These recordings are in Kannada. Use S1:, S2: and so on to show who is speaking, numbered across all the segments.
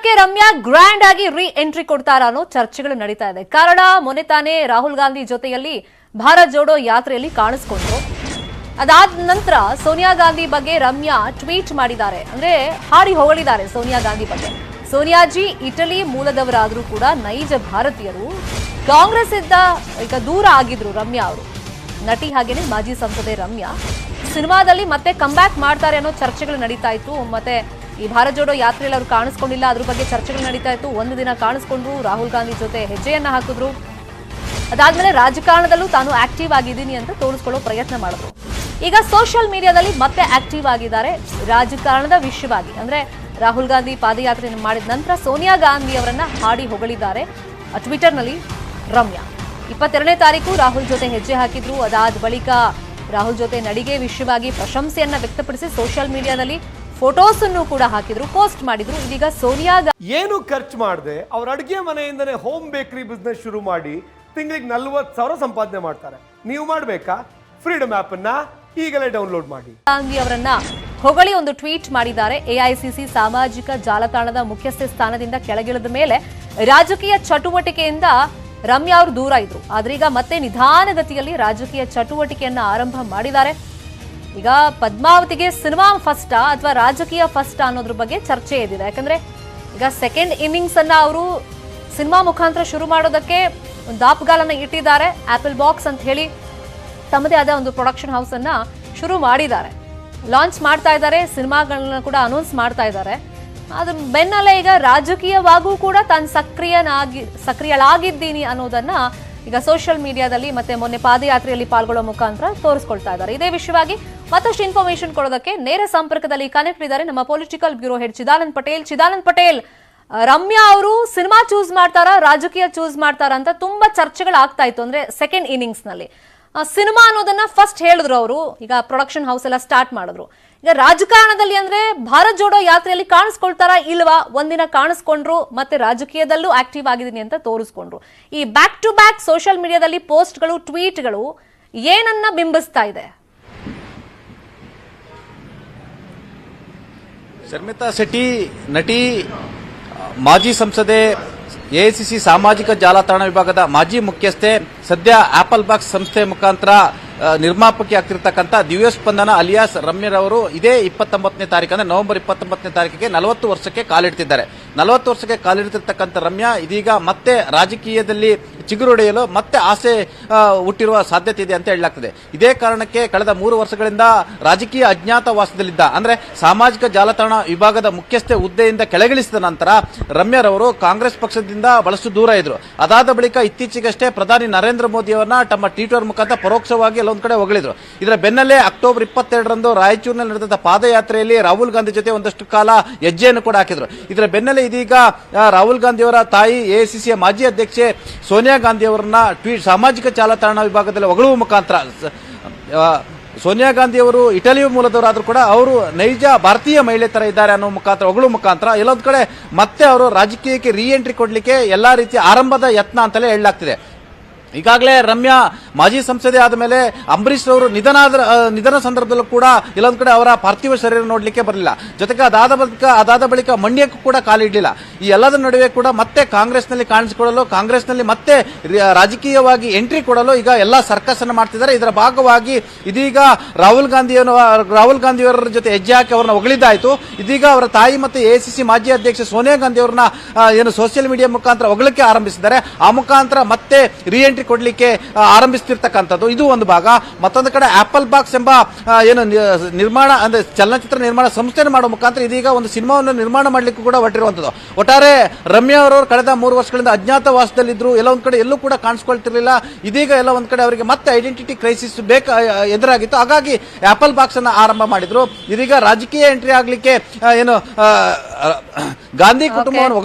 S1: ರಾಜಕಾರಣಕ್ಕೆ ರಮ್ಯಾ ಗ್ರ್ಯಾಂಡ್ ಆಗಿ ರೀ ಎಂಟ್ರಿ ಕೊಡ್ತಾರ ಅನ್ನೋ ಚರ್ಚೆಗಳು ನಡೀತಾ ಇದೆ. ಕಾರಣ, ಮೊನ್ನೆ ತಾನೇ ರಾಹುಲ್ ಗಾಂಧಿ ಜೊತೆಯಲ್ಲಿ ಭಾರತ್ ಜೋಡೋ ಯಾತ್ರೆಯಲ್ಲಿ ಕಾಣಿಸ್ಕೊಂಡ್ರು. ಅದಾದ ನಂತರ ಸೋನಿಯಾ ಗಾಂಧಿ ಬಗ್ಗೆ ರಮ್ಯಾ ಟ್ವೀಟ್ ಮಾಡಿದ್ದಾರೆ. ಅಂದ್ರೆ ಹಾಡಿ ಹೊಗಳಿದ್ದಾರೆ ಸೋನಿಯಾ ಗಾಂಧಿ ಬಗ್ಗೆ. ಸೋನಿಯಾಜಿ ಇಟಲಿ ಮೂಲದವರಾದರೂ ಕೂಡ ನೈಜ ಭಾರತೀಯರು. ಕಾಂಗ್ರೆಸ್ ಇದ್ದ ಈಗ ದೂರ ಆಗಿದ್ರು ರಮ್ಯಾ ಅವರು. ನಟಿ ಹಾಗೇನೆ ಮಾಜಿ ಸಂಸದೆ ರಮ್ಯಾ. ಸಿನಿಮಾದಲ್ಲಿ ಮತ್ತೆ ಕಂಬ್ಯಾಕ್ ಮಾಡ್ತಾರೆ ಅನ್ನೋ ಚರ್ಚೆಗಳು ನಡೀತಾ ಇತ್ತು. ಮತ್ತೆ ಈ ಭಾರತ್ ಜೋಡೋ ಯಾತ್ರೆಯಲ್ಲಿ ಅವರು ಕಾಣಿಸ್ಕೊಂಡಿಲ್ಲ, ಅದ್ರ ಬಗ್ಗೆ ಚರ್ಚೆಗಳು ನಡೀತಾ ಇತ್ತು. ಒಂದು ದಿನ ಕಾಣಿಸ್ಕೊಂಡ್ರು ರಾಹುಲ್ ಗಾಂಧಿ ಜೊತೆ ಹೆಜ್ಜೆಯನ್ನ ಹಾಕಿದ್ರು. ಅದಾದ್ಮೇಲೆ ರಾಜಕಾರಣದಲ್ಲೂ ತಾನು ಆಕ್ಟಿವ್ ಆಗಿದ್ದೀನಿ ಅಂತ ತೋರಿಸ್ಕೊಳ್ಳೋ ಪ್ರಯತ್ನ ಮಾಡಿದ್ರು. ಈಗ ಸೋಷಿಯಲ್ ಮೀಡಿಯಾದಲ್ಲಿ ಮತ್ತೆ ಆಕ್ಟಿವ್ ಆಗಿದ್ದಾರೆ. ರಾಜಕಾರಣದ ವಿಷಯವಾಗಿ ಅಂದ್ರೆ ರಾಹುಲ್ ಗಾಂಧಿ ಪಾದಯಾತ್ರೆ ಮಾಡಿದ ನಂತರ ಸೋನಿಯಾ ಗಾಂಧಿ ಅವರನ್ನ ಹಾಡಿ ಹೊಗಳಿದ್ದಾರೆ. ಟ್ವಿಟರ್ನಲ್ಲಿ ರಮ್ಯಾ. ಇಪ್ಪತ್ತೆರಡನೇ ತಾರೀಕು ರಾಹುಲ್ ಜೊತೆ ಹೆಜ್ಜೆ ಹಾಕಿದ್ರು. ಅದಾದ ಬಳಿಕ ರಾಹುಲ್ ಜೊತೆ ನಡಿಗೆ ವಿಷಯವಾಗಿ ಪ್ರಶಂಸೆಯನ್ನ ವ್ಯಕ್ತಪಡಿಸಿ ಸೋಷಿಯಲ್ ಮೀಡಿಯಾದಲ್ಲಿ ಫೋಟೋಸ್ ಅನ್ನು ಕೂಡ ಹಾಕಿದ್ರು ಪೋಸ್ಟ್ ಮಾಡಿದ್ರು. ಇದೀಗ ಸೋನಿಯಾ
S2: ಏನು ಖರ್ಚು ಮಾಡದೆ ಅವ್ರ ಅಡುಗೆ ಮನೆಯಿಂದನೇ ಹೋಮ್ ಬೇಕರಿ ಬಿಸ್ನೆಸ್ ಶುರು ಮಾಡಿ ತಿಂಗಳಿಗೆ ನಲ್ವತ್ತು ಸಾವಿರ ಸಂಪಾದನೆ ಮಾಡ್ತಾರೆ. ನೀವು ಮಾಡಬೇಕಾ? ಫ್ರೀಡಮ್ ಅನ್ನ ಈಗಲೇ ಡೌನ್ಲೋಡ್ ಮಾಡಿ.
S1: ಗಾಂಧಿ ಅವರನ್ನ ಹೊಗಳಿ ಒಂದು ಟ್ವೀಟ್ ಮಾಡಿದ್ದಾರೆ. ಎಐಸಿಸಿ ಸಾಮಾಜಿಕ ಜಾಲತಾಣದ ಮುಖ್ಯಸ್ಥೆ ಸ್ಥಾನದಿಂದ ಕೆಳಗಿಳಿದ ಮೇಲೆ ರಾಜಕೀಯ ಚಟುವಟಿಕೆಯಿಂದ ರಮ್ಯಾ ಅವರು ದೂರ ಇದ್ರು. ಆದ್ರೀಗ ಮತ್ತೆ ನಿಧಾನಗತಿಯಲ್ಲಿ ರಾಜಕೀಯ ಚಟುವಟಿಕೆಯನ್ನ ಆರಂಭ ಮಾಡಿದ್ದಾರೆ. ಈಗ ಪದ್ಮಾವತಿಗೆ ಸಿನಿಮಾ ಫಸ್ಟಾ ಅಥವಾ ರಾಜಕೀಯ ಫಸ್ಟ್ ಅನ್ನೋದ್ರ ಬಗ್ಗೆ ಚರ್ಚೆ ಇದ್ದಿದೆ ಯಾಕಂದ್ರೆ ಈಗ ಸೆಕೆಂಡ್ ಇನ್ನಿಂಗ್ಸ್ ಅನ್ನ ಅವರು ಸಿನಿಮಾ ಮುಖಾಂತರ ಶುರು ಮಾಡೋದಕ್ಕೆ ಒಂದು ದಾಪುಗಾಲನ್ನ ಇಟ್ಟಿದ್ದಾರೆ. ಆಪಲ್ ಬಾಕ್ಸ್ ಅಂತ ಹೇಳಿ ತಮ್ಮದೇ ಆದ ಒಂದು ಪ್ರೊಡಕ್ಷನ್ ಹೌಸ್ ಅನ್ನ ಶುರು ಮಾಡಿದ್ದಾರೆ. ಲಾಂಚ್ ಮಾಡ್ತಾ ಇದ್ದಾರೆ, ಸಿನಿಮಾಗಳನ್ನ ಕೂಡ ಅನೌನ್ಸ್ ಮಾಡ್ತಾ ಇದ್ದಾರೆ. ಅದ್ರ ಬೆನ್ನಲ್ಲೇ ಈಗ ರಾಜಕೀಯವಾಗೂ ಕೂಡ ತಾನು ಸಕ್ರಿಯನಾಗಿ, ಸಕ್ರಿಯಳಾಗಿದ್ದೀನಿ ಅನ್ನೋದನ್ನ ಈಗ ಸೋಷಿಯಲ್ ಮೀಡಿಯಾದಲ್ಲಿ ಮತ್ತೆ ಮೊನ್ನೆ ಪಾದಯಾತ್ರೆಯಲ್ಲಿ ಪಾಲ್ಗೊಳ್ಳೋ ಮುಖಾಂತರ ತೋರಿಸ್ಕೊಳ್ತಾ ಇದ್ದಾರೆ. ಇದೇ ವಿಷಯವಾಗಿ ಮತ್ತಷ್ಟು ಇನ್ಫಾರ್ಮೇಶನ್ ಕೊಡೋದಕ್ಕೆ ನೇರ ಸಂಪರ್ಕದಲ್ಲಿ ಕನೆಕ್ಟ್ ಇದ್ದಾರೆ ನಮ್ಮ political bureau head Chidanand Patel. Chidanand Patel Ramya ಅವರು ಸಿನಿಮಾ ಚೂಸ್ ಮಾಡ್ತಾರಾ, ರಾಜಕೀಯ ಚೂಸ್ ಮಾಡ್ತಾರಾ ಅಂತ ತುಂಬಾ ಚರ್ಚೆಗಳು ಆಗ್ತಾ ಇತ್ತು. ಅಂದ್ರೆ ಸೆಕೆಂಡ್ ಇನ್ನಿಂಗ್ಸ್ನಲ್ಲಿ. ಸಿನಿಮಾ ಅನ್ನೋದನ್ನ ಫಸ್ಟ್ ಹೇಳಿದ್ರು ಅವರು. ಈಗ ಪ್ರೊಡಕ್ಷನ್ ಹೌಸ್ ಎಲ್ಲ ಸ್ಟಾರ್ಟ್ ಮಾಡಿದ್ರು. ಈಗ ರಾಜಕಾರಣದಲ್ಲಿ ಅಂದ್ರೆ ಭಾರತ್ ಜೋಡೋ ಯಾತ್ರೆಯಲ್ಲಿ ಕಾಣಿಸ್ಕೊಳ್ತಾರಾ ಇಲ್ವಾ? ಒಂದಿನ ಕಾಣಿಸ್ಕೊಂಡ್ರು ಮತ್ತೆ ರಾಜಕೀಯದಲ್ಲೂ ಆಕ್ಟಿವ್ ಆಗಿದ್ದೀನಿ ಅಂತ ತೋರಿಸ್ಕೊಂಡ್ರು. ಈ ಬ್ಯಾಕ್ ಟು ಬ್ಯಾಕ್ ಸೋಷಿಯಲ್ ಮೀಡಿಯಾದಲ್ಲಿ ಪೋಸ್ಟ್ಗಳು ಟ್ವೀಟ್ಗಳು ಏನನ್ನ ಬಿಂಬಿಸ್ತಾ ಇದೆ?
S3: ಶರ್ಮಿತಾ ಶೆಟ್ಟಿ, ನಟಿ, ಮಾಜಿ ಸಂಸದೆ ಎಐಸಿಸಿ ಸಾಮಾಜಿಕ ಜಾಲತಾಣ ವಿಭಾಗದ ಮಾಜಿ ಮುಖ್ಯಸ್ಥೆ ಸದ್ಯ ಆಪಲ್ ಬಾಕ್ಸ್ ಸಂಸ್ಥೆ ಮುಖಾಂತರ ನಿರ್ಮಾಪಕಿ ಆಗ್ತಿರ್ತಕ್ಕಂಥ ದಿವ್ಯ ಸ್ಪಂದನ ಅಲಿಯಾಸ್ ರಮ್ಯರವರು ಇದೇ ಇಪ್ಪತ್ತೊಂಬತ್ತನೇ ತಾರೀಕು, ಅಂದರೆ ನವೆಂಬರ್ ಇಪ್ಪತ್ತೊಂಬತ್ತನೇ ತಾರೀಕಿಗೆ ನಲವತ್ತು ವರ್ಷಕ್ಕೆ ಕಾಲಿಡ್ತಿದ್ದಾರೆ. ನಲವತ್ತು ವರ್ಷಕ್ಕೆ ಕಾಲಿಡ್ತಿರ್ತಕ್ಕಂಥ ರಮ್ಯಾ ಇದೀಗ ಮತ್ತೆ ರಾಜಕೀಯದಲ್ಲಿ ಚಿಗುರೊಡೆಯಲು ಮತ್ತೆ ಆಸೆ ಹುಟ್ಟಿರುವ ಸಾಧ್ಯತೆ ಇದೆ ಅಂತ ಹೇಳಲಾಗ್ತದೆ. ಇದೇ ಕಾರಣಕ್ಕೆ ಕಳೆದ ಮೂರು ವರ್ಷಗಳಿಂದ ರಾಜಕೀಯ ಅಜ್ಞಾತವಾಸದಲ್ಲಿದ್ದ ಅಂದ್ರೆ ಸಾಮಾಜಿಕ ಜಾಲತಾಣ ವಿಭಾಗದ ಮುಖ್ಯಸ್ಥೆ ಹುದ್ದೆಯಿಂದ ಕೆಳಗಿಳಿಸಿದ ನಂತರ ರಮ್ಯಾರವರು ಕಾಂಗ್ರೆಸ್ ಪಕ್ಷದಿಂದ ಬಹಳಷ್ಟು ದೂರ ಇದ್ರು. ಅದಾದ ಬಳಿಕ ಇತ್ತೀಚೆಗಷ್ಟೇ ಪ್ರಧಾನಿ ನರೇಂದ್ರ ಮೋದಿಯವರನ್ನ ತಮ್ಮ ಟ್ವಿಟರ್ ಮುಖಾಂತರ ಪರೋಕ್ಷವಾಗಿ ಎಲ್ಲೊಂದು ಕಡೆ ಹೊಗಳಿದ್ರು. ಇದರ ಬೆನ್ನಲ್ಲೇ ಅಕ್ಟೋಬರ್ ಇಪ್ಪತ್ತೆರಡರಂದು ರಾಯಚೂರಿನಲ್ಲಿ ನಡೆದ ಪಾದಯಾತ್ರೆಯಲ್ಲಿ ರಾಹುಲ್ ಗಾಂಧಿ ಜೊತೆ ಒಂದಷ್ಟು ಕಾಲ ಹೆಜ್ಜೆಯನ್ನು ಕೂಡ ಹಾಕಿದ್ರು. ಇದರ ಬೆನ್ನಲ್ಲೇ ಇದೀಗ ರಾಹುಲ್ ಗಾಂಧಿಯವರ ತಾಯಿ ಎಐಸಿಸಿಯ ಮಾಜಿ ಅಧ್ಯಕ್ಷೆ ಸೋನಿಯಾ ಗಾಂಧಿ ಅವರನ್ನ ಟ್ವೀಟ್ ಸಾಮಾಜಿಕ ಜಾಲತಾಣ ವಿಭಾಗದಲ್ಲಿ ಹೊಗಳುವ ಮುಖಾಂತರ ಸೋನಿಯಾ ಗಾಂಧಿ ಅವರು ಇಟಲಿ ಮೂಲದವರಾದರೂ ಕೂಡ ಅವರು ನೈಜ ಭಾರತೀಯ ಮಹಿಳೆ ತರ ಇದ್ದಾರೆ ಅನ್ನೋ ಮುಖಾಂತರ ಒಗಳು ಮುಖಾಂತರ, ಎಲ್ಲೊಂದು ಕಡೆ ಮತ್ತೆ ಅವರು ರಾಜಕೀಯಕ್ಕೆ ರೀ ಎಂಟ್ರಿ ಕೊಡ್ಲಿಕ್ಕೆ ಎಲ್ಲಾ ರೀತಿಯ ಆರಂಭದ ಯತ್ನ ಅಂತಲೇ ಹೇಳಲಾಗ್ತಿದೆ. ಈಗಾಗಲೇ ರಮ್ಯಾ ಮಾಜಿ ಸಂಸದೆ ಆದ ಮೇಲೆ ಅಂಬರೀಶ್ ಅವರು ನಿಧನ ನಿಧನ ಸಂದರ್ಭದಲ್ಲೂ ಕೂಡ ಇಲ್ಲೊಂದು ಕಡೆ ಅವರ ಪಾರ್ಥಿವ ಶರೀರ ನೋಡಲಿಕ್ಕೆ ಬರಲಿಲ್ಲ. ಜೊತೆಗೆ ಅದಾದ ಬಳಿಕ ಅದಾದ ಬಳಿಕ ಮಂಡ್ಯಕ್ಕೂ ಕೂಡ ಕಾಲಿಡಲಿಲ್ಲ ಈ ಎಲ್ಲದರ ನಡುವೆ ಕೂಡ ಮತ್ತೆ ಕಾಂಗ್ರೆಸ್ನಲ್ಲಿ ಕಾಣಿಸಿಕೊಳ್ಳಲು, ಕಾಂಗ್ರೆಸ್ನಲ್ಲಿ ಮತ್ತೆ ರಾಜಕೀಯವಾಗಿ ಎಂಟ್ರಿ ಕೊಡಲು ಈಗ ಎಲ್ಲಾ ಸರ್ಕಸ್ ಅನ್ನು ಮಾಡ್ತಿದ್ದಾರೆ. ಇದರ ಭಾಗವಾಗಿ ಇದೀಗ ರಾಹುಲ್ ಗಾಂಧಿಯವರು ರಾಹುಲ್ ಗಾಂಧಿಯವರ ಜೊತೆ ಹೆಜ್ಜೆ ಹಾಕಿ ಅವರನ್ನ ಹೊಗಳಿದ್ದಾಯಿತು. ಇದೀಗ ಅವರ ತಾಯಿ ಮತ್ತು ಎಸಿಸಿ ಮಾಜಿ ಅಧ್ಯಕ್ಷ ಸೋನಿಯಾ ಗಾಂಧಿಯವರನ್ನ ಏನು ಸೋಷಿಯಲ್ ಮೀಡಿಯಾ ಮುಖಾಂತರ ಹೊಗಳಿಕೆ ಆರಂಭಿಸಿದ್ದಾರೆ. ಆ ಮುಖಾಂತರ ಮತ್ತೆ ರೀ ಎಂಟ್ರಿ ಕೊಡಲಿಕ್ಕೆ ಆರಂಭಿಸ್ತಿರ್ತಕ್ಕಂಥದ್ದು. ಇದು ಒಂದು ಭಾಗ. ಮತ್ತೊಂದು ಕಡೆ ಆಪಲ್ ಬಾಕ್ಸ್ ಎಂಬ ಏನು ನಿರ್ಮಾಣ ಅಂದ್ರೆ ಚಲನಚಿತ್ರ ನಿರ್ಮಾಣ ಸಂಸ್ಥೆಯನ್ನು ಮಾಡುವ ಮುಖಾಂತರ ಇದೀಗ ಒಂದು ಸಿನಿಮಾವನ್ನು ನಿರ್ಮಾಣ ಮಾಡಲಿಕ್ಕೂ ಕೂಡ ಹೊರಟಿರುವಂಥದ್ದು. ಒಟ್ಟಾರೆ ರಮ್ಯಾ ಅವರವರು ಕಳೆದ ಮೂರು ವರ್ಷಗಳಿಂದ ಅಜ್ಞಾತವಾಸದಲ್ಲಿದ್ದರು ಎಲ್ಲ ಒಂದು ಕಡೆ ಎಲ್ಲೂ ಕೂಡ ಕಾಣಿಸ್ಕೊಳ್ತಿರ್ಲಿಲ್ಲ. ಇದೀಗ ಎಲ್ಲ ಒಂದು ಕಡೆ ಅವರಿಗೆ ಮತ್ತೆ ಐಡೆಂಟಿಟಿ ಕ್ರೈಸಿಸ್ ಬೇಕು ಎದುರಾಗಿತ್ತು. ಹಾಗಾಗಿ ಆಪಲ್ ಬಾಕ್ಸ್ ಅನ್ನು ಆರಂಭ ಮಾಡಿದ್ರು. ಇದೀಗ ರಾಜಕೀಯ ಎಂಟ್ರಿ ಆಗಲಿಕ್ಕೆ ಏನು ಗಾಂಧಿ ಕುಟುಂಬವನ್ನು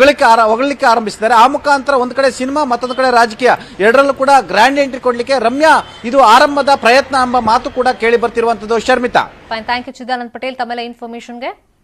S3: ಹೊಗಳಿಕೆ ಆರಂಭಿಸಿದ್ದಾರೆ. ಆ ಮುಖಾಂತರ ಒಂದು ಕಡೆ ಸಿನಿಮಾ ಮತ್ತೊಂದು ಕಡೆ ರಾಜಕೀಯ. ಎರಡರಲ್ಲೂ ಕೂಡ ಗ್ರ್ಯಾಂಡ್ ಎಂಟ್ರಿ ಕೊಡ್ಲಿಕ್ಕೆ ರಮ್ಯಾ ಇದು ಆರಂಭದ ಪ್ರಯತ್ನ ಎಂಬ ಮಾತು ಕೂಡ ಕೇಳಿ ಬರ್ತಿರುವಂತದ್ದು ಶರ್ಮಿತಾ.
S1: ಥ್ಯಾಂಕ್ ಯು ಚಿದಾನಂದ್ ಪಟೇಲ್ ತಮ್ಮೆಲ್ಲ ಇನ್ಫಾರ್ಮೇಶನ್ಗೆ